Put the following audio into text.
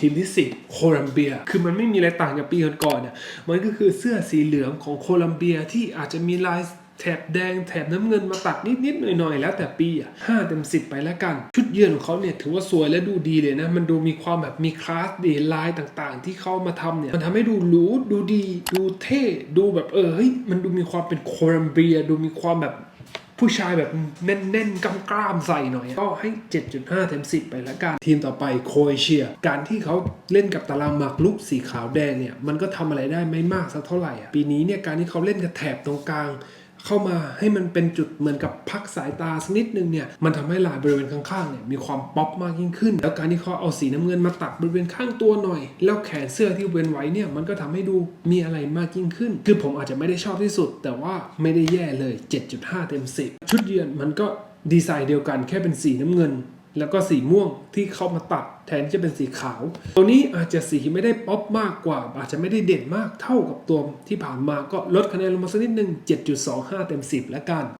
ทีมที่ 10 โคลัมเบีย คือมันไม่มีอะไรต่างจากปีก่อนๆเนี่ยมันก็คือเสื้อสีเหลืองของโคลัมเบียที่อาจจะมีลายแถบแดงแถบน้ำเงินมาตัดนิดๆหน่อยๆ แล้วแต่ปีอะห้าเต็มสิบไปแล้วกัน ชุดเยือนของเขาเนี่ยถือว่าสวยและดูดีเลยนะ มันดูมีความแบบมีคลาสดีลายต่างๆ ที่เขามาทำเนี่ย มันทำให้ดูหรูดูดี ดูเท่ ดูแบบเออเฮ้ยมันดูมีความเป็นโคลัมเบีย ดูมีความแบบ ผู้ชายแบบแน่นๆกำกล้ามใส่หน่อย ก็ให้ 7.5เต็ม10 ไปแล้วกัน ทีมต่อไปโครเอเชีย การที่เขาเล่นกับตารางหมากลุกสีขาวแดงเนี่ย มันก็ทำอะไรได้ไม่มากสักเท่าไหร่อะปีนี้เนี่ยการที่เขาเล่นกับแถบตรงกลาง เข้ามาให้มันเป็นจุดเหมือนกับพักสายตาสักนิดนึงเนี่ยมันทำให้ลายบริเวณข้างๆเนี่ยมีความป๊อปมากยิ่งขึ้น แล้วการที่เขาเอาสีน้ำเงินมาตัดบริเวณข้างตัวหน่อย แล้วแขนเสื้อที่เว้นไว้เนี่ยมันก็ทำให้ดูมีอะไรมากยิ่งขึ้น คือผมอาจจะไม่ได้ชอบที่สุด แต่ว่าไม่ได้แย่เลย 7.5 เต็ม 10 ชุดเยือนมันก็ดีไซน์เดียวกันแค่เป็นสีน้ำเงิน แล้วก็สีม่วงที่เขามาตัดแทนที่จะเป็นสีขาว ตัวนี้อาจจะสีไม่ได้ป๊อปมากกว่า อาจจะไม่ได้เด่นมากเท่ากับตัวที่ผ่านมาก็ลดคะแนนลงมาสักนิดนึง 7.25 เต็ม 10 แล้วกัน